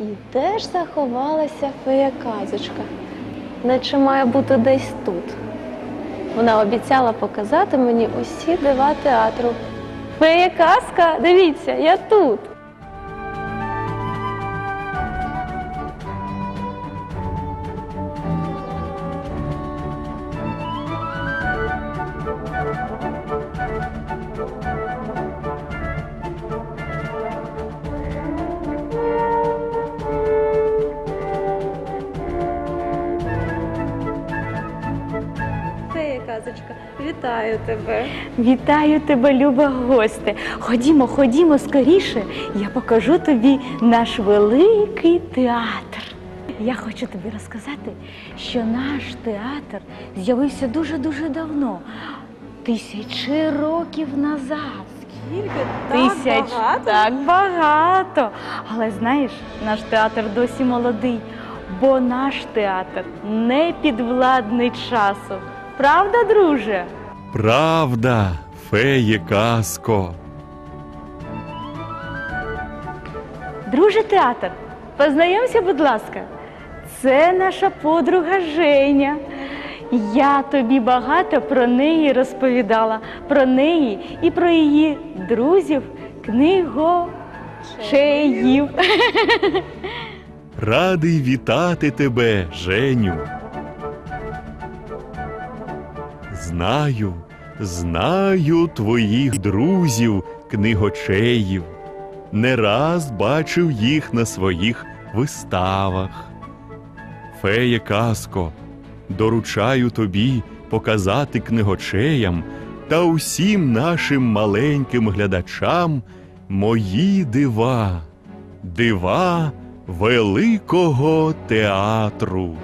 І де ж заховалася фея казочка? Наче має бути десь тут. Вона обіцяла показати мені усі дива театру. Фея казка, дивіться, я тут. Казочка, вітаю тебе. Вітаю тебе, люба госте. Ходімо, ходімо скоріше. Я покажу тобі наш великий театр. Я хочу тобі розказати, що наш театр з'явився дуже-дуже давно, тисячі років назад. Скільки Тисяч так багато. Але знаєш, наш театр досі молодий, бо наш театр не підвладний часу. Правда, друже? Правда, феє казко. Друже театр, познайомся, будь ласка. Це наша подруга Женя. Я тобі багато про неї розповідала, про неї і про її друзів, книгочеїв. Радий вітати тебе, Женю. Знаю, знаю твоїх друзів, книгочеїв. Не раз бачив їх на своїх виставах. Феє казко, доручаю тобі показати книгочеям та усім нашим маленьким глядачам мої дива, дива великого театру.